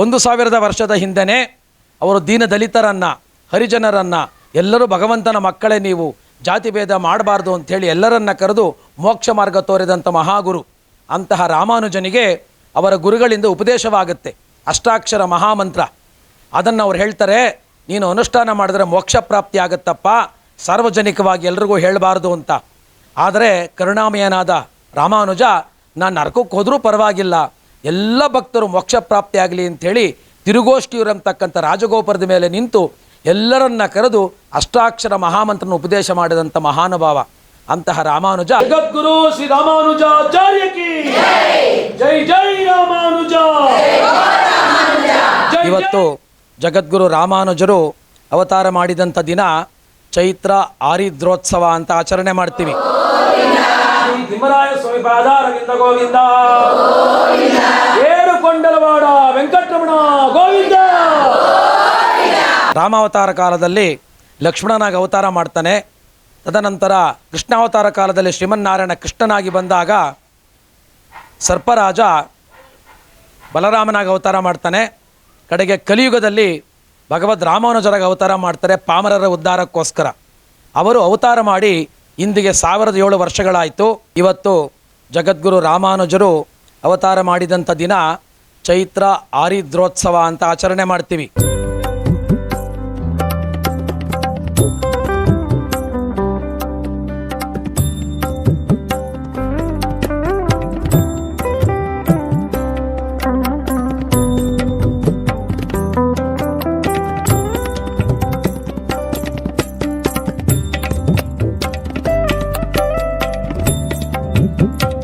ಒಂದು ಸಾವಿರದ ವರ್ಷದ ಹಿಂದೆಯೇ ಅವರು ದೀನ ದಲಿತರನ್ನು ಹರಿಜನರನ್ನು, ಎಲ್ಲರೂ ಭಗವಂತನ ಮಕ್ಕಳೇ ನೀವು, ಜಾತಿ ಭೇದ ಮಾಡಬಾರ್ದು ಅಂಥೇಳಿ ಎಲ್ಲರನ್ನ ಕರೆದು ಮೋಕ್ಷ ಮಾರ್ಗ ತೋರಿದಂಥ ಮಹಾಗುರು. ಅಂತಹ ರಾಮಾನುಜನಿಗೆ ಅವರ ಗುರುಗಳಿಂದ ಉಪದೇಶವಾಗುತ್ತೆ. ಅಷ್ಟಾಕ್ಷರ ಮಹಾಮಂತ್ರ. ಅದನ್ನು ಅವ್ರು ಹೇಳ್ತಾರೆ, ನೀನು ಅನುಷ್ಠಾನ ಮಾಡಿದ್ರೆ ಮೋಕ್ಷ ಪ್ರಾಪ್ತಿ ಆಗುತ್ತಪ್ಪ, ಸಾರ್ವಜನಿಕವಾಗಿ ಎಲ್ರಿಗೂ ಹೇಳಬಾರ್ದು ಅಂತ. ಆದರೆ ಕರುಣಾಮಯನಾದ ರಾಮಾನುಜ, ನಾನು ನರಕಕ್ಕೆ ಹೋದರೂ ಪರವಾಗಿಲ್ಲ ಎಲ್ಲ ಭಕ್ತರು ಮೋಕ್ಷ ಪ್ರಾಪ್ತಿಯಾಗಲಿ ಅಂಥೇಳಿ ತಿರುಗೋಷ್ಠಿಯವರಂತಕ್ಕಂಥ ರಾಜಗೋಪುರದ ಮೇಲೆ ನಿಂತು ಎಲ್ಲರನ್ನ ಕರೆದು ಅಷ್ಟಾಕ್ಷರ ಮಹಾಮಂತ್ರನ ಉಪದೇಶ ಮಾಡಿದಂಥ ಮಹಾನುಭಾವ ಅಂತಹ ರಾಮಾನುಜ. ಜಗದ್ಗುರು ಶ್ರೀ ರಾಮಾನುಜಾಚಾರ್ಯ ಜೈ ಜೈ ರಾಮಾನುಜ! ಇವತ್ತು ಜಗದ್ಗುರು ರಾಮಾನುಜರು ಅವತಾರ ಮಾಡಿದಂಥ ದಿನ ಚೈತ್ರ ಆರಿದ್ರೋತ್ಸವ ಅಂತ ಆಚರಣೆ ಮಾಡ್ತೀವಿ. ಗೋವಿಂದ. ಗೋವಿಂದ! ರಾಮಾವತಾರ ಕಾಲದಲ್ಲಿ ಲಕ್ಷ್ಮಣನಾಗಿ ಅವತಾರ ಮಾಡ್ತಾನೆ. ತದನಂತರ ಕೃಷ್ಣಾವತಾರ ಕಾಲದಲ್ಲಿ ಶ್ರೀಮನ್ನಾರಾಯಣ ಕೃಷ್ಣನಾಗಿ ಬಂದಾಗ ಸರ್ಪರಾಜ ಬಲರಾಮನಾಗಿ ಅವತಾರ ಮಾಡ್ತಾನೆ. ಕಡೆಗೆ ಕಲಿಯುಗದಲ್ಲಿ ಭಗವದ್ ರಾಮಾನುಜರಾಗಿ ಅವತಾರ ಮಾಡ್ತಾರೆ ಪಾಮರರ ಉದ್ಧಾರಕ್ಕೋಸ್ಕರ. ಅವರು ಅವತಾರ ಮಾಡಿ ಇಂದಿಗೆ ಸಾವಿರದ ಏಳು ವರ್ಷಗಳಾಯಿತು. ಇವತ್ತು ಜಗದ್ಗುರು ರಾಮಾನುಜರು ಅವತಾರ ಮಾಡಿದಂಥ ದಿನ ಚೈತ್ರ ಆರಿದ್ರೋತ್ಸವ ಅಂತ ಆಚರಣೆ ಮಾಡ್ತೀವಿ. ಜೈ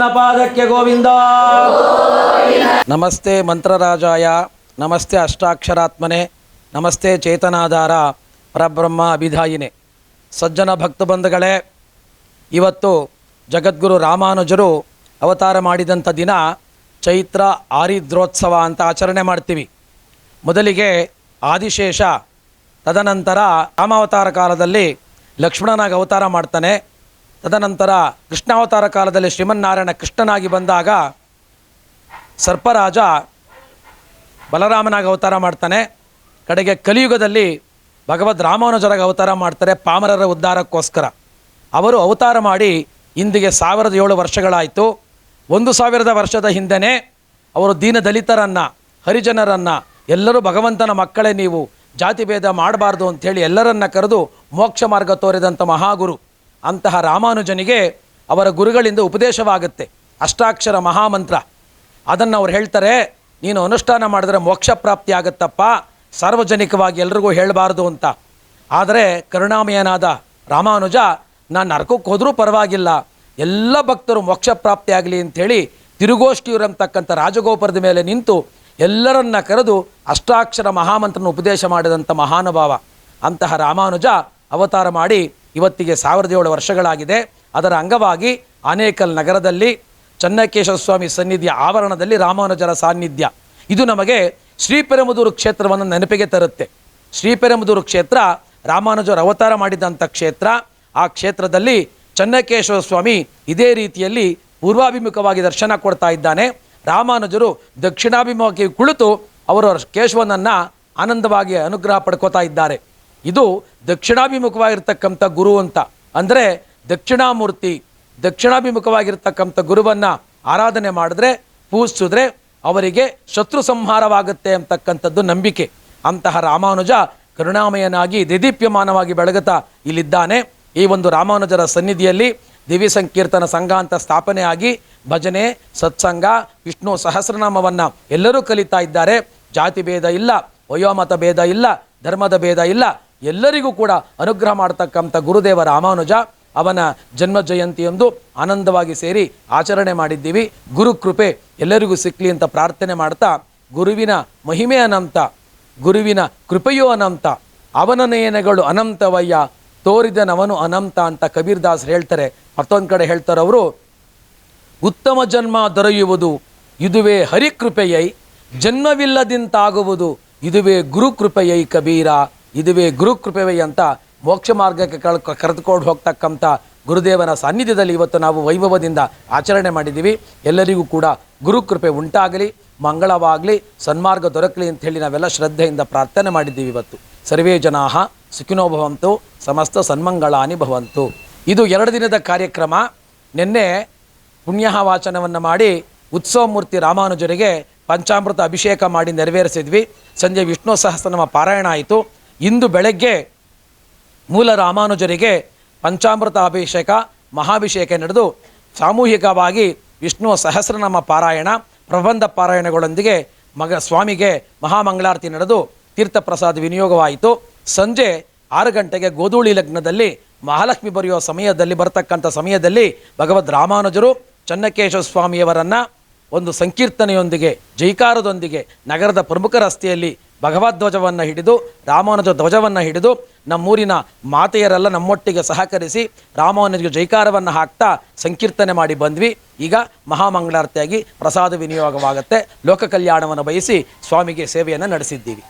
ಗೋವಿಂದನ ಪಾದಕ್ಕೆ ಗೋವಿಂದ. ನಮಸ್ತೆ ಮಂತ್ರರಾಜಾಯ, ನಮಸ್ತೆ ಅಷ್ಟಾಕ್ಷರಾತ್ಮನೆ, ನಮಸ್ತೆ ಚೇತನಾಧಾರ, ಪರಬ್ರಹ್ಮ ಅಭಿದಾಯಿನಿ ಸಜ್ಜನ ಭಕ್ತ ಬಂಧುಗಳೇ, ಇವತ್ತು ಜಗದ್ಗುರು ರಾಮಾನುಜರು ಅವತಾರ ಮಾಡಿದಂಥ ದಿನ ಚೈತ್ರ ಆರಿದ್ರೋತ್ಸವ ಅಂತ ಆಚರಣೆ ಮಾಡ್ತೀವಿ. ಮೊದಲಿಗೆ ಆದಿಶೇಷ, ತದನಂತರ ರಾಮಾವತಾರ ಕಾಲದಲ್ಲಿ ಲಕ್ಷ್ಮಣನಾಗಿ ಅವತಾರ ಮಾಡ್ತಾನೆ. ತದನಂತರ ಕೃಷ್ಣಾವತಾರ ಕಾಲದಲ್ಲಿ ಶ್ರೀಮನ್ನಾರಾಯಣ ಕೃಷ್ಣನಾಗಿ ಬಂದಾಗ ಸರ್ಪರಾಜ ಬಲರಾಮನಾಗಿ ಅವತಾರ ಮಾಡ್ತಾನೆ. ಕಡೆಗೆ ಕಲಿಯುಗದಲ್ಲಿ ಭಗವದ್ ರಾಮಾನುಜರಾಗಿ ಅವತಾರ ಮಾಡ್ತಾರೆ ಪಾಮರರ ಉದ್ಧಾರಕ್ಕೋಸ್ಕರ. ಅವರು ಅವತಾರ ಮಾಡಿ ಇಂದಿಗೆ ಸಾವಿರದ ಏಳು ವರ್ಷಗಳಾಯಿತು. ಒಂದು ಸಾವಿರದ ವರ್ಷದ ಹಿಂದೆಯೇ ಅವರು ದೀನ ದಲಿತರನ್ನು ಹರಿಜನರನ್ನು, ಎಲ್ಲರೂ ಭಗವಂತನ ಮಕ್ಕಳೇ ನೀವು ಜಾತಿ ಭೇದ ಮಾಡಬಾರ್ದು ಅಂಥೇಳಿ ಎಲ್ಲರನ್ನ ಕರೆದು ಮೋಕ್ಷ ಮಾರ್ಗ ತೋರಿದಂಥ ಮಹಾಗುರು. ಅಂತಹ ರಾಮಾನುಜನಿಗೆ ಅವರ ಗುರುಗಳಿಂದ ಉಪದೇಶವಾಗುತ್ತೆ. ಅಷ್ಟಾಕ್ಷರ ಮಹಾಮಂತ್ರ. ಅದನ್ನು ಅವ್ರು ಹೇಳ್ತಾರೆ, ನೀನು ಅನುಷ್ಠಾನ ಮಾಡಿದ್ರೆ ಮೋಕ್ಷ ಪ್ರಾಪ್ತಿ ಆಗುತ್ತಪ್ಪ. ಸಾರ್ವಜನಿಕವಾಗಿ ಎಲ್ರಿಗೂ ಹೇಳಬಾರ್ದು ಅಂತ. ಆದರೆ ಕರುಣಾಮಯನಾದ ರಾಮಾನುಜ, ನಾನು ನರಕಕ್ಕೆ ಹೋದರೂ ಪರವಾಗಿಲ್ಲ. ಎಲ್ಲ ಭಕ್ತರು ಮೋಕ್ಷ ಪ್ರಾಪ್ತಿ ಆಗಲಿ ಅಂಥೇಳಿ ತಿರುಗೋಷ್ಠಿಯವರಂತಕ್ಕಂಥ ರಾಜಗೋಪುರದ ಮೇಲೆ ನಿಂತು ಎಲ್ಲರನ್ನ ಕರೆದು ಅಷ್ಟಾಕ್ಷರ ಮಹಾಮಂತ್ರನ ಉಪದೇಶ ಮಾಡಿದಂಥ ಮಹಾನುಭಾವ. ಅಂತಹ ರಾಮಾನುಜ ಅವತಾರ ಮಾಡಿ ಇವತ್ತಿಗೆ ಸಾವಿರದ ಏಳು ವರ್ಷಗಳಾಗಿದೆ. ಅದರ ಅಂಗವಾಗಿ ಆನೇಕಲ್ ನಗರದಲ್ಲಿ ಚನ್ನಕೇಶವ ಸ್ವಾಮಿ ಸನ್ನಿಧಿಯ ಆವರಣದಲ್ಲಿ ರಾಮಾನುಜರ ಸಾನ್ನಿಧ್ಯ. ಇದು ನಮಗೆ ಶ್ರೀಪೆರಮದೂರು ಕ್ಷೇತ್ರವನ್ನು ನೆನಪಿಗೆ ತರುತ್ತೆ. ಶ್ರೀಪೆರಮದೂರು ಕ್ಷೇತ್ರ ರಾಮಾನುಜರ ಅವತಾರ ಮಾಡಿದಂಥ ಕ್ಷೇತ್ರ. ಆ ಕ್ಷೇತ್ರದಲ್ಲಿ ಚನ್ನಕೇಶವ ಸ್ವಾಮಿ ಇದೇ ರೀತಿಯಲ್ಲಿ ಪೂರ್ವಾಭಿಮುಖವಾಗಿ ದರ್ಶನ ಕೊಡ್ತಾ ಇದ್ದಾನೆ. ರಾಮಾನುಜರು ದಕ್ಷಿಣಾಭಿಮುಖವಾಗಿ ಕುಳಿತು ಅವರು ಕೇಶವನನ್ನು ಆನಂದವಾಗಿ ಅನುಗ್ರಹ ಪಡ್ಕೋತಾ ಇದ್ದಾರೆ. ಇದು ದಕ್ಷಿಣಾಭಿಮುಖವಾಗಿರ್ತಕ್ಕಂಥ ಗುರು ಅಂತ. ಅಂದರೆ ದಕ್ಷಿಣಾಮೂರ್ತಿ ದಕ್ಷಿಣಾಭಿಮುಖವಾಗಿರ್ತಕ್ಕಂಥ ಗುರುವನ್ನು ಆರಾಧನೆ ಮಾಡಿದ್ರೆ, ಪೂಜಿಸಿದ್ರೆ ಅವರಿಗೆ ಶತ್ರು ಸಂಹಾರವಾಗುತ್ತೆ ಅಂತಕ್ಕಂಥದ್ದು ನಂಬಿಕೆ. ಅಂತಹ ರಾಮಾನುಜ ಕರುಣಾಮಯನಾಗಿ ದಿದೀಪ್ಯಮಾನವಾಗಿ ಬೆಳಗುತ್ತಾ ಇಲ್ಲಿದ್ದಾನೆ. ಈ ಒಂದು ರಾಮಾನುಜರ ಸನ್ನಿಧಿಯಲ್ಲಿ ದಿವಿ ಸಂಕೀರ್ತನ ಸಂಘ ಅಂತ ಸ್ಥಾಪನೆ ಆಗಿ ಭಜನೆ, ಸತ್ಸಂಗ, ವಿಷ್ಣು ಸಹಸ್ರನಾಮವನ್ನು ಎಲ್ಲರೂ ಕಲಿತಾ ಇದ್ದಾರೆ. ಜಾತಿ ಭೇದ ಇಲ್ಲ, ವಯೋಮತ ಭೇದ ಇಲ್ಲ, ಧರ್ಮದ ಭೇದ ಇಲ್ಲ. ಎಲ್ಲರಿಗೂ ಕೂಡ ಅನುಗ್ರಹ ಮಾಡತಕ್ಕಂಥ ಗುರುದೇವ ರಾಮಾನುಜ ಅವನ ಜನ್ಮ ಜಯಂತಿಯೊಂದು ಆನಂದವಾಗಿ ಸೇರಿ ಆಚರಣೆ ಮಾಡಿದ್ದೀವಿ. ಗುರು ಕೃಪೆ ಎಲ್ಲರಿಗೂ ಸಿಕ್ಕಲಿ ಅಂತ ಪ್ರಾರ್ಥನೆ ಮಾಡ್ತಾ ಗುರುವಿನ ಮಹಿಮೆ ಅನಂತ, ಗುರುವಿನ ಕೃಪೆಯೂ ಅನಂತ, ಅವನ ನಯನಗಳು ಅನಂತವಯ್ಯ ತೋರಿದನವನು ಅನಂತ ಅಂತ ಕಬೀರ್ ದಾಸ್ ಹೇಳ್ತಾರೆ. ಮತ್ತೊಂದು ಕಡೆ ಹೇಳ್ತಾರೆ ಅವರು, ಉತ್ತಮ ಜನ್ಮ ದೊರೆಯುವುದು ಇದುವೇ ಹರಿಕೃಪೆಯೈ, ಜನ್ಮವಿಲ್ಲದಿಂತಾಗುವುದು ಇದುವೇ ಗುರುಕೃಪೆಯೈ ಕಬೀರ. ಇದುವೇ ಗುರುಕೃಪೆಯೈ ಅಂತ ಮೋಕ್ಷ ಮಾರ್ಗಕ್ಕೆ ಕಳ್, ಕರೆದುಕೊಂಡು ಹೋಗ್ತಕ್ಕಂಥ ಗುರುದೇವನ ಸಾನ್ನಿಧ್ಯದಲ್ಲಿ ಇವತ್ತು ನಾವು ವೈಭವದಿಂದ ಆಚರಣೆ ಮಾಡಿದ್ದೀವಿ. ಎಲ್ಲರಿಗೂ ಕೂಡ ಗುರುಕೃಪೆ ಉಂಟಾಗಲಿ, ಮಂಗಳವಾಗಲಿ, ಸನ್ಮಾರ್ಗ ದೊರಕಲಿ ಅಂತ ಹೇಳಿ ನಾವೆಲ್ಲ ಶ್ರದ್ಧೆಯಿಂದ ಪ್ರಾರ್ಥನೆ ಮಾಡಿದ್ದೀವಿ ಇವತ್ತು. ಸರ್ವೇ ಜನಾಹ ಸುಖಿನೋ ಭವಂತು ಸಮಸ್ತ ಸನ್ಮಂಗಳಾನಿ ಭವಂತು. ಇದು ಎರಡು ದಿನದ ಕಾರ್ಯಕ್ರಮ. ನಿನ್ನೆ ಪುಣ್ಯ ವಾಚನವನ್ನು ಮಾಡಿ ಉತ್ಸವ ಮೂರ್ತಿ ರಾಮಾನುಜರಿಗೆ ಪಂಚಾಮೃತ ಅಭಿಷೇಕ ಮಾಡಿ ನೆರವೇರಿಸಿದ್ವಿ. ಸಂಜೆ ವಿಷ್ಣು ಸಹಸ್ರನಾಮ ಪಾರಾಯಣ ಆಯಿತು. ಇಂದು ಬೆಳಗ್ಗೆ ಮೂಲ ರಾಮಾನುಜರಿಗೆ ಪಂಚಾಮೃತ ಅಭಿಷೇಕ, ಮಹಾಭಿಷೇಕ ನಡೆದು ಸಾಮೂಹಿಕವಾಗಿ ವಿಷ್ಣು ಸಹಸ್ರನಾಮ ಪಾರಾಯಣ, ಪ್ರಬಂಧ ಪಾರಾಯಣಗಳೊಂದಿಗೆ ಮಗ ಸ್ವಾಮಿಗೆ ಮಹಾಮಂಗಳಾರತಿ ನಡೆದು ತೀರ್ಥಪ್ರಸಾದ ವಿನಿಯೋಗವಾಯಿತು. ಸಂಜೆ ಆರು ಗಂಟೆಗೆ ಗೋಧೂಳಿ ಲಗ್ನದಲ್ಲಿ ಮಹಾಲಕ್ಷ್ಮಿ ಬರೆಯುವ ಸಮಯದಲ್ಲಿ, ಬರತಕ್ಕಂಥ ಸಮಯದಲ್ಲಿ ಭಗವದ್ ರಾಮಾನುಜರು ಚನ್ನಕೇಶವ ಸ್ವಾಮಿಯವರನ್ನು ಒಂದು ಸಂಕೀರ್ತನೆಯೊಂದಿಗೆ, ಜೈಕಾರದೊಂದಿಗೆ ನಗರದ ಪ್ರಮುಖ ರಸ್ತೆಯಲ್ಲಿ ಭಗವಧ್ವಜವನ್ನು ಹಿಡಿದು ರಾಮಾನುಜ ಧ್ವಜವನ್ನು ಹಿಡಿದು, ನಮ್ಮೂರಿನ ಮಾತೆಯರೆಲ್ಲ ನಮ್ಮೊಟ್ಟಿಗೆ ಸಹಕರಿಸಿ ರಾಮಾನುಜಗೆ ಜೈಕಾರವನ್ನು ಹಾಕ್ತಾ ಸಂಕೀರ್ತನೆ ಮಾಡಿ ಬಂದ್ವಿ. ಈಗ ಮಹಾಮಂಗಳಾರತಿಯಾಗಿ ಪ್ರಸಾದ ವಿನಿಯೋಗವಾಗುತ್ತೆ. ಲೋಕ ಕಲ್ಯಾಣವನ್ನು ಬಯಸಿ ಸ್ವಾಮಿಗೆ ಸೇವೆಯನ್ನು ನಡೆಸಿದ್ದೀವಿ.